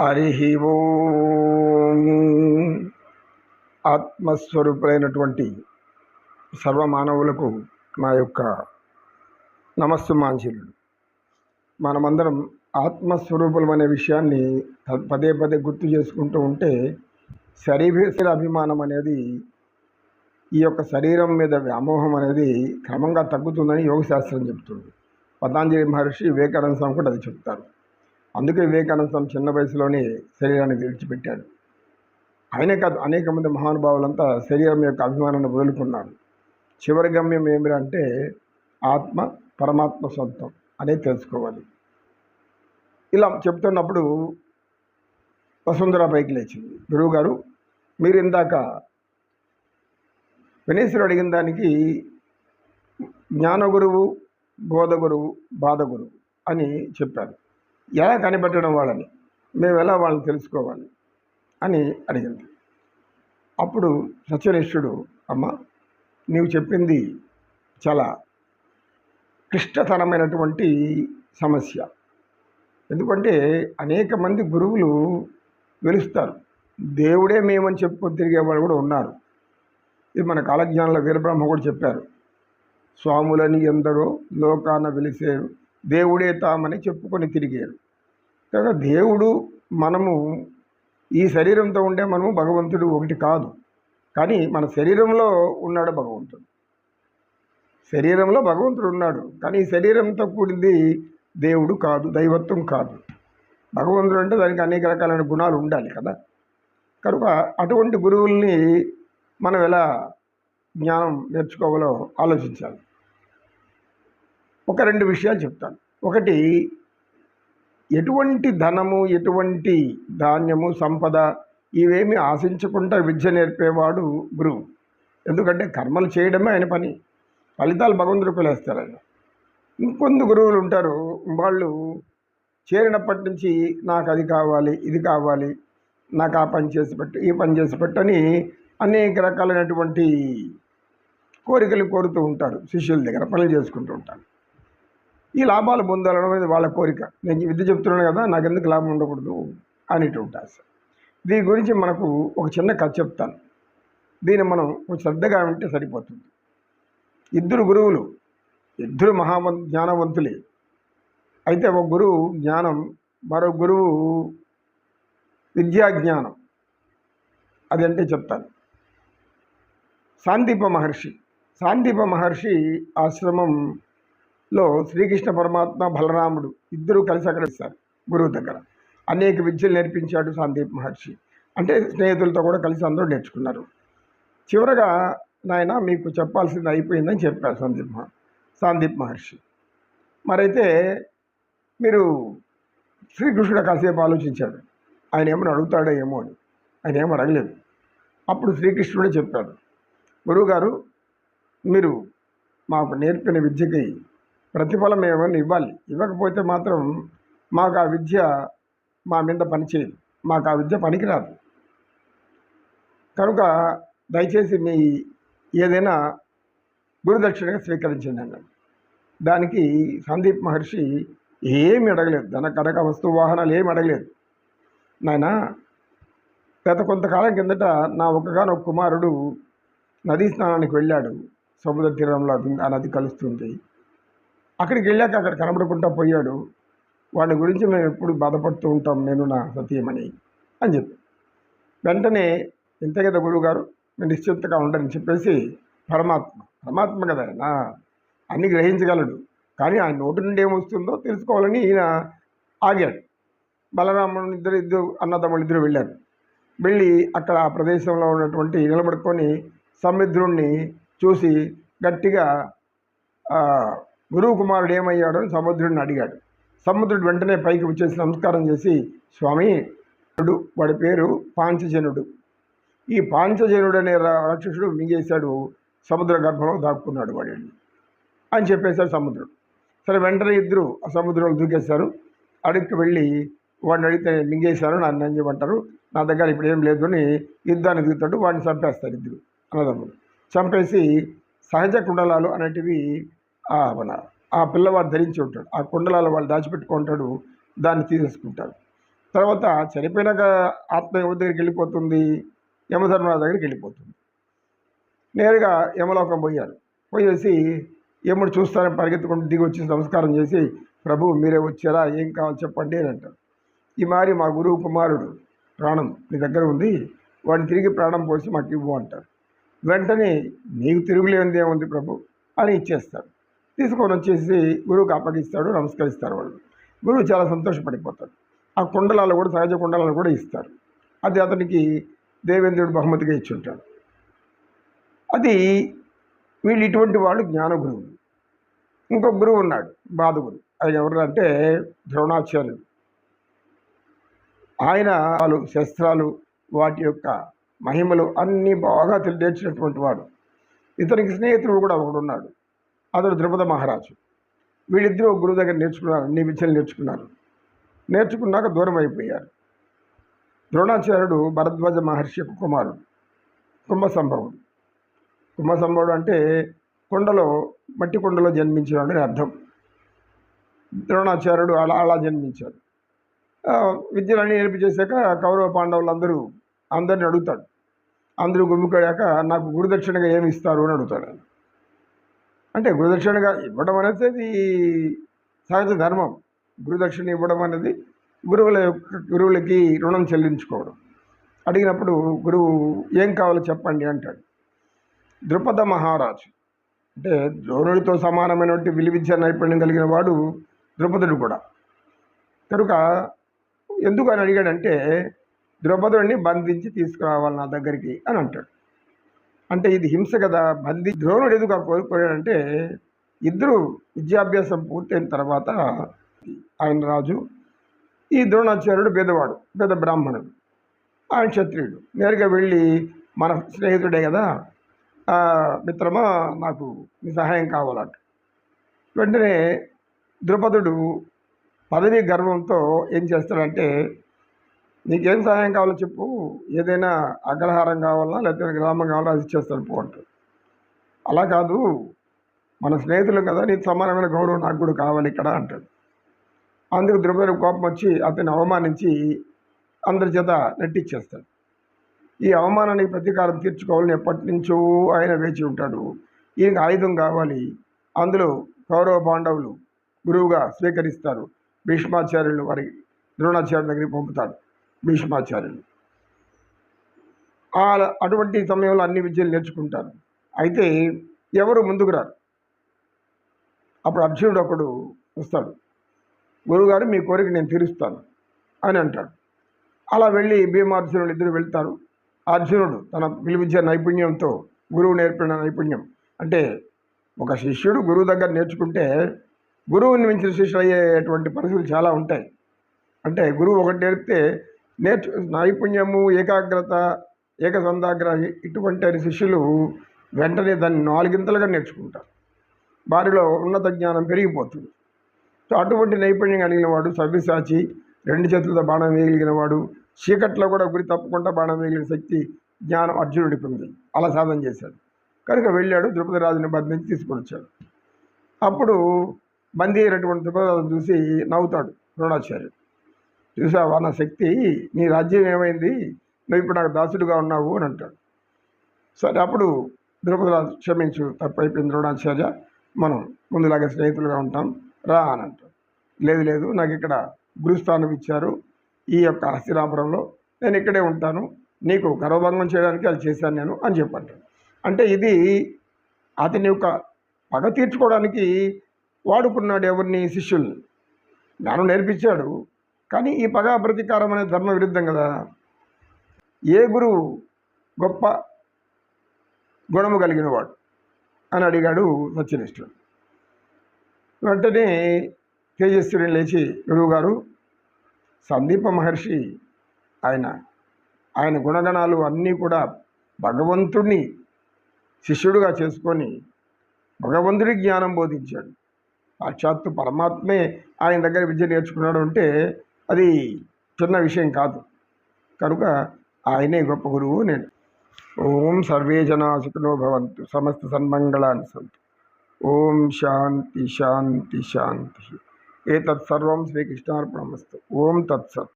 హరి ఓం. ఆత్మస్వరూపులైనటువంటి సర్వమానవులకు నా యొక్క నమస్సు మాంఛీలు మనమందరం ఆత్మస్వరూపులం అనే విషయాన్ని పదే పదే గుర్తు చేసుకుంటూ ఉంటే శరీర అభిమానం అనేది ఈ యొక్క శరీరం మీద వ్యామోహం అనేది క్రమంగా తగ్గుతుందని యోగశాస్త్రం చెప్తుంది. పతాంజలి మహర్షి వివేకానంద స్వామి కూడా అది చెప్తారు. అందుకే వివేకానంద స్వామి చిన్న వయసులోనే శరీరాన్ని విడిచిపెట్టాడు. ఆయనే కాదు అనేక మంది మహానుభావులంతా శరీరం యొక్క అభిమానాన్ని వదులుకున్నారు. చివరి గమ్యం ఏమిటంటే ఆత్మ పరమాత్మ సొంతం అనేది తెలుసుకోవాలి. ఇలా చెప్తున్నప్పుడు వసుంధర పైకి లేచింది. గురువుగారు మీరు ఇందాక వినేశ్వరుడు అడిగిన దానికి జ్ఞానగురువు బోధగురువు బోధ గురువు బాధ గురువు అని చెప్పారు. ఎలా కనిపెట్టడం వాళ్ళని? మేము ఎలా వాళ్ళని తెలుసుకోవాలి? అని అడిగింది. అప్పుడు సత్యనిష్ఠుడు అమ్మ నీవు చెప్పింది చాలా క్లిష్టతరమైనటువంటి సమస్య. ఎందుకంటే అనేక మంది గురువులు వెలుస్తారు. దేవుడే మేమని చెప్పుకొని తిరిగేవాళ్ళు కూడా ఉన్నారు. ఇది మన కాలజ్ఞానంలో వీరబ్రహ్మ కూడా చెప్పారు. స్వాములని ఎందరో లోకాన వెలిసేరు దేవుడే తామని చెప్పుకొని తిరిగారు. కనుక దేవుడు మనము ఈ శరీరంతో ఉండే మనము భగవంతుడు ఒకటి కాదు. కానీ మన శరీరంలో ఉన్నాడు భగవంతుడు. శరీరంలో భగవంతుడు ఉన్నాడు. కానీ ఈ శరీరంతో కూడింది దేవుడు కాదు దైవత్వం కాదు. భగవంతుడు అంటే దానికి అనేక రకాలైన గుణాలు ఉండాలి కదా. కనుక అటువంటి గురువుల్ని మనం ఎలా జ్ఞానం నేర్చుకోవాలో ఆలోచించాలి. ఒక రెండు విషయాలు చెప్తాను. ఒకటి ఎటువంటి ధనము ఎటువంటి ధాన్యము సంపద ఇవేమి ఆశించకుండా విద్య నేర్పేవాడు గురువు. ఎందుకంటే కర్మలు చేయడమే ఆయన పని. ఫలితాలు భగవంతుడు పిలుస్తారు ఆయన. ఇంకొంది గురువులు ఉంటారు. వాళ్ళు చేరినప్పటి నుంచి నాకు అది కావాలి ఇది కావాలి నాకు ఆ పని చేసి పెట్టు ఈ పని చేసి పెట్టని అనేక రకాలైనటువంటి కోరికలు కోరుతూ ఉంటారు. శిష్యుల దగ్గర పనులు చేసుకుంటూ ఉంటారు. ఈ లాభాలు పొందాలడం అనేది వాళ్ళ కోరిక. నేను విద్య చెప్తున్నాను కదా నాకు ఎందుకు లాభం ఉండకూడదు అనేటువంటి ఆశ. దీని గురించి మనకు ఒక చిన్న కథ చెప్తాను. దీన్ని మనం శ్రద్ధగా వింటే సరిపోతుంది. ఇద్దరు గురువులు ఇద్దరు మహావం జ్ఞానవంతులే. అయితే ఒక గురువు జ్ఞానం మరో గురువు విద్యా జ్ఞానం అదంటే చెప్తాను. సాందీప మహర్షి. సాందీప మహర్షి ఆశ్రమం లో శ్రీకృష్ణ పరమాత్మ బలరాముడు ఇద్దరూ కలిసి అక్కడ ఇస్తారు గురువు దగ్గర. అనేక విద్యలు నేర్పించాడు సాందీప్ మహర్షి. అంటే స్నేహితులతో కూడా కలిసి అందరూ నేర్చుకున్నారు. చివరగా నాయన మీకు చెప్పాల్సింది అయిపోయిందని చెప్పారు సందీప్ మహ సాందీప్ మహర్షి. మరైతే మీరు శ్రీకృష్ణుడు కాసేపు ఆలోచించాడు. ఆయన ఏమని అడుగుతాడో ఏమో అని. ఆయన ఏమో అడగలేదు. అప్పుడు శ్రీకృష్ణుడే చెప్పాడు. గురువుగారు మీరు మాకు నేర్పిన విద్యకి ప్రతిఫలం ఏమైనా ఇవ్వాలి. ఇవ్వకపోతే మాత్రం మాకు ఆ విద్య మా మీద పనిచేయదు మాకు ఆ విద్య పనికిరాదు. కనుక దయచేసి మీ ఏదైనా గురుదక్షిణగా స్వీకరించండి అన్నాడు. దానికి సందీప్ మహర్షి ఏమి అడగలేదు. ధన కనక వస్తు వాహనాలు ఏమి అడగలేదు. నాయన గత కొంతకాలం కిందట నా ఒక్కగానొక కుమారుడు నదీ స్నానానికి వెళ్ళాడు. సముద్ర తీరంలో ఆ నది కలుస్తుంది అక్కడికి వెళ్ళాక అక్కడ కనబడకుండా పోయాడు. వాడి గురించి మేము ఎప్పుడు బాధపడుతూ ఉంటాం నేను నా సతీయమని అని చెప్పి. వెంటనే ఇంత కదా గురువుగారు నేను నిశ్చింతగా ఉండని చెప్పేసి పరమాత్మ పరమాత్మ కదా ఆయన అన్ని గ్రహించగలడు. కానీ ఆయన నోటి నుండి ఏమొస్తుందో తెలుసుకోవాలని ఈయన ఆగాడు. బలరాముడు ఇద్దరు ఇద్దరు అన్నదమ్ములు ఇద్దరు వెళ్ళారు. వెళ్ళి అక్కడ ఆ ప్రదేశంలో ఉన్నటువంటి నిలబడుకొని సముద్రుణ్ణి చూసి గట్టిగా గురువు కుమారుడు ఏమయ్యాడు? అని సముద్రుడిని అడిగాడు. సముద్రుడు వెంటనే పైకి వచ్చేసి నమస్కారం చేసి స్వామి వాడి పేరు పాంచజనుడు. ఈ పాంచజనుడు అనే రా- రాక్షసుడు మింగేశాడు. సముద్ర గర్భంలో దాక్కున్నాడు వాడిని అని చెప్పేశాడు సముద్రుడు. సరే వెంటనే ఇద్దరు ఆ సముద్రంలో దూకేశారు. అడుగుకి వెళ్ళి వాడిని అడిగితే మింగేశారు నన్ను అని చెప్పంటారు నా దగ్గర ఇప్పుడు ఏం లేదు అని యుద్ధానికి దిగుతాడు. వాడిని చంపేస్తారు ఇద్దరు అన్నదమ్ములు. చంపేసి సహజ కుండలాలు అనేటివి మన ఆ పిల్లవాడు ధరించి ఉంటాడు. ఆ కుండలాల వాళ్ళు దాచిపెట్టుకుంటాడు దాన్ని తీసేసుకుంటాడు. తర్వాత చనిపోయినాక ఆత్మ ఎవరి దగ్గరికి వెళ్ళిపోతుంది? యమధర్మరాజు దగ్గరికి వెళ్ళిపోతుంది. నేరుగా యమలోకం పోయారు. పోయేసి యముడు చూస్తారని పరిగెత్తుకుంటూ దిగి వచ్చి నమస్కారం చేసి ప్రభు మీరే వచ్చారా? ఏం కావాలి చెప్పండి అని అంటారు ఈ మారి మా గురువు కుమారుడు ప్రాణం నీ దగ్గర ఉంది వాడిని తిరిగి ప్రాణం పోసి మాకు ఇవ్వు అంటారు వెంటనే నీకు తిరుగులేనిదేముంది ప్రభు అని ఇచ్చేస్తారు తీసుకొని వచ్చేసి గురువుకి అప్పగిస్తాడు నమస్కరిస్తారు వాళ్ళు. గురువు చాలా సంతోషపడిపోతాడు. ఆ కుండలాలు కూడా సహజ కుండలాలు కూడా ఇస్తారు. అది అతనికి దేవేంద్రుడు బహుమతిగా ఇచ్చి ఉంటాడు అది వీళ్ళు ఇటువంటి వాళ్ళు జ్ఞాన గురువులు ఇంకొక గురువు ఉన్నాడు బాధ గురువు ఆయన ఎవరు అంటే ద్రోణాచార్యుడు. ఆయన వాళ్ళు శస్త్రాలు వాటి యొక్క మహిమలు అన్నీ బాగా తెలియచేసినటువంటి వాడు. ఇతనికి స్నేహితుడు కూడా ఒకడున్నాడు అతడు ద్రుపద మహారాజు. వీళ్ళిద్దరూ గురువు దగ్గర నేర్చుకున్నారు అన్ని విద్యలు నేర్చుకున్నారు. నేర్చుకున్నాక దూరం అయిపోయారు. ద్రోణాచార్యుడు భరద్వాజ మహర్షి యొక్క కుమారుడు కుంభ సంభవుడు కుంభ సంభవుడు అంటే కొండలో మట్టి కొండలో జన్మించినాడు అని అర్థం. ద్రోణాచార్యుడు అలా అలా జన్మించాడు. విద్యలన్నీ నేర్పించేశాక కౌరవ పాండవులు అందరూ అందరిని అడుగుతాడు. అందరూ గుమ్ముకాడాక నాకు గురుదక్షిణగా ఏమి ఇస్తారు? అని అడుగుతాడు అంటే గురుదక్షిణగా ఇవ్వడం అనేది సహజ ధర్మం. గురుదక్షిణ ఇవ్వడం అనేది గురువుల యొక్క గురువులకి రుణం చెల్లించుకోవడం. అడిగినప్పుడు గురువు ఏం కావాలో చెప్పండి అంటాడు. ద్రుపద మహారాజు అంటే ద్రోణుడితో సమానమైనటువంటి విలువిద్య నైపుణ్యం కలిగిన వాడు ద్రుపదుడు కూడా. కనుక ఎందుకు అని అడిగాడంటే ద్రౌపదుడిని బంధించి తీసుకురావాలి నా దగ్గరికి అని అంటాడు. అంటే ఇది హింస కదా. బంది ద్రోణుడు ఎందుకు ఆ ఇద్దరు విద్యాభ్యాసం పూర్తయిన తర్వాత ఆయన రాజు ఈ ద్రోణాచార్యుడు పేదవాడు పేద బ్రాహ్మణుడు ఆయన క్షత్రియుడు. నేరుగా వెళ్ళి మన స్నేహితుడే కదా మిత్రమా నాకు మీ సహాయం కావాలంట. వెంటనే ద్రుపదుడు పదవి గర్వంతో ఏం చేస్తాడంటే నీకేం సహాయం కావాలో చెప్పు. ఏదైనా అగ్రహారం కావాలా లేకపోతే గ్రామం కావాలా అది ఇచ్చేస్తాను పో అంటాడు అలా కాదు. మన స్నేహితులు కదా నీకు సమానమైన గౌరవం నాకు కూడా కావాలి ఇక్కడ అంటాడు. అందుకు ద్రౌపది కోపం వచ్చి అతన్ని అవమానించి అందరి చేత నెట్టిచ్చేస్తాడు. ఈ అవమానానికి ప్రతీకారం తీర్చుకోవాలని ఎప్పటి నుంచో ఆయన వేచి ఉంటాడు. ఈయనకు ఆయుధం కావాలి. అందులో కౌరవ పాండవులు గురువుగా స్వీకరిస్తారు. భీష్మాచార్యులు వారి ద్రోణాచార్యుల దగ్గరికి పంపుతాడు. భీష్మాచార్యులు. అటువంటి సమయంలో అన్ని విద్యలు నేర్చుకుంటారు. అయితే ఎవరు ముందుకు రారు? అప్పుడు అర్జునుడు ఒకడు వస్తాడు. గురువుగారు మీ కోరిక నేను తీరుస్తాను అని అంటాడు. అలా వెళ్ళి భీమార్జునుడు ఇద్దరు వెళ్తారు. అర్జునుడు తన విలువిద్య నైపుణ్యంతో గురువు నేర్పిన నైపుణ్యం. అంటే ఒక శిష్యుడు గురువు దగ్గర నేర్చుకుంటే గురువుని మించిన శిష్యుడు అయ్యేటువంటి పరిస్థితులు చాలా ఉంటాయి. అంటే గురువు ఒకటి నేర్పితే నేర్చు నైపుణ్యము ఏకాగ్రత ఏకసంధాగ్రహి ఇటువంటి శిష్యులు వెంటనే దాన్ని నాలుగింతలుగా నేర్చుకుంటారు. వారిలో ఉన్నత జ్ఞానం పెరిగిపోతుంది. సో అటువంటి నైపుణ్యం కలిగిన వాడు సవ్యసాచి రెండు చేతులతో బాణం వేయగలిగిన వాడు చీకట్లో కూడా గురి తప్పకుండా బాణం వేయగలిగిన శక్తి జ్ఞానం అర్జునుడికి ఉంది. అలా సాధన చేశాడు. కనుక వెళ్ళాడు ద్రుపద రాజుని బంధించి తీసుకొని వచ్చాడు. అప్పుడు బందీ అయినటువంటి రాజును చూసి నవ్వుతాడు ద్రోణాచార్యుడు. చూసావా? నా శక్తి నీ రాజ్యం ఏమైంది? నువ్వు ఇప్పుడు నాకు దాసుడుగా ఉన్నావు అని అంటాడు. సరే అప్పుడు ద్రౌపదిరాజు క్షమించు తప్పైపోయింది ద్రోణాచార్య. మనం ముందులాగా స్నేహితులుగా ఉంటాం రా అని అంటాడు. లేదు లేదు నాకు ఇక్కడ గురుస్థానం ఇచ్చారు. ఈ యొక్క హస్తినాపురంలో నేను ఇక్కడే ఉంటాను. నీకు గర్వభంగం చేయడానికి అది చేశాను నేను అని చెప్పంటాడు. అంటే ఇది అతని యొక్క పగ తీర్చుకోవడానికి వాడుకున్నాడు ఎవరిని? శిష్యుల్ని. జ్ఞానం నేర్పించాడు. కానీ ఈ పగ ప్రతీకారం అనేది ధర్మ విరుద్ధం కదా. ఏ గురువు గొప్ప గుణము కలిగిన వాడు అని అడిగాడు సత్యనిష్ఠుడు. వెంటనే తేజస్విని లేచి గురువుగారు సందీప మహర్షి ఆయన ఆయన గుణగణాలు అన్నీ కూడా భగవంతుడిని శిష్యుడుగా చేసుకొని భగవంతుడి జ్ఞానం బోధించాడు. సాక్షాత్తు పరమాత్మే ఆయన దగ్గర విద్య నేర్చుకున్నాడు అంటే అది చిన్న విషయం కాదు. కనుక ఆయనే గొప్ప గురువు నేను. ఓం సర్వే జనా సుఖినో భవంతు. సమస్త సన్మంగళాన్ని సంతు. ఓం శాంతి శాంతి శాంతి. ఏతత్ సర్వం శ్రీకృష్ణార్పణమస్తు. ఓం తత్సత్.